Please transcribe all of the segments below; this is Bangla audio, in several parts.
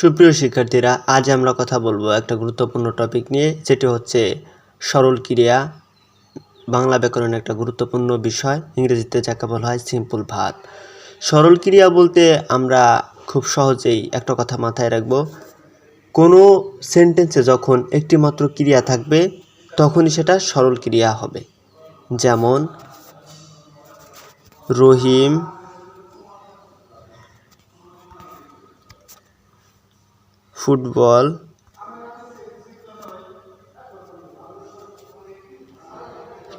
সুপ্রিয় শিক্ষার্থীরা, আজ আমরা কথা বলব একটা গুরুত্বপূর্ণ টপিক নিয়ে, যেটি হচ্ছে সরল ক্রিয়া। বাংলা ব্যাকরণের একটা গুরুত্বপূর্ণ বিষয়, ইংরেজিতে যাকে বলা হয় সিম্পল ভাত। সরল ক্রিয়া বলতে আমরা খুব সহজেই একটা কথা মাথায় রাখব। কোনো সেন্টেন্সে যখন একটি মাত্র ক্রিয়া থাকবে, তখনই সেটা সরল ক্রিয়া হবে। যেমন, রহিম ফুটবল।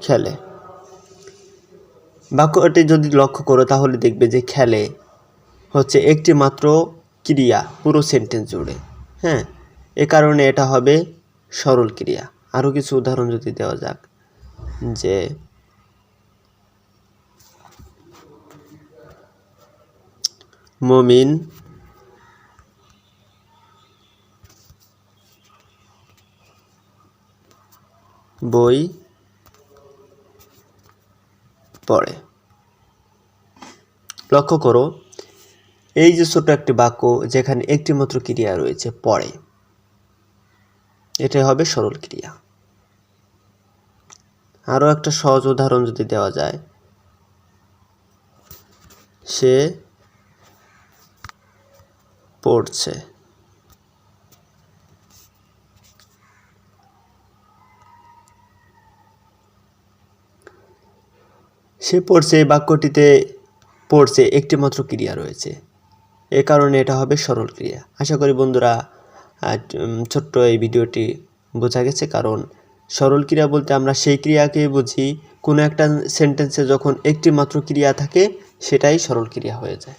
খেলে। বাক্যটি যদি লক্ষ্য করো, তাহলে দেখবে যে খেলে হচ্ছে একটি মাত্র ক্রিয়া পুরো সেন্টেন্স জুড়ে। হ্যাঁ এ কারণে এটা হবে সরল ক্রিয়া। আরও কিছু উদাহরণ যদি দেওয়া যাক, যে মমিন বই পড়ে। লক্ষ্য করো, এই যে ছোট একটি বাক্য যেখানে একটি মাত্র ক্রিয়া রয়েছে, পড়ে। এটাই হবে সরল ক্রিয়া। আরও একটা সহজ উদাহরণ যদি দেওয়া যায়, সে পড়ছে। সে পড়ছে এই বাক্যটিতে পড়ছে একটি মাত্র ক্রিয়া রয়েছে। এ কারণে এটা হবে সরল ক্রিয়া। আশা করি বন্ধুরা ছোট্ট এই ভিডিওটি বোঝা গেছে, কারণ সরল ক্রিয়া বলতে আমরা সেই ক্রিয়াকে বুঝি। কোনো একটা সেন্টেন্সে যখন একটি মাত্র ক্রিয়া থাকে, সেটাই সরল ক্রিয়া হয়ে যায়।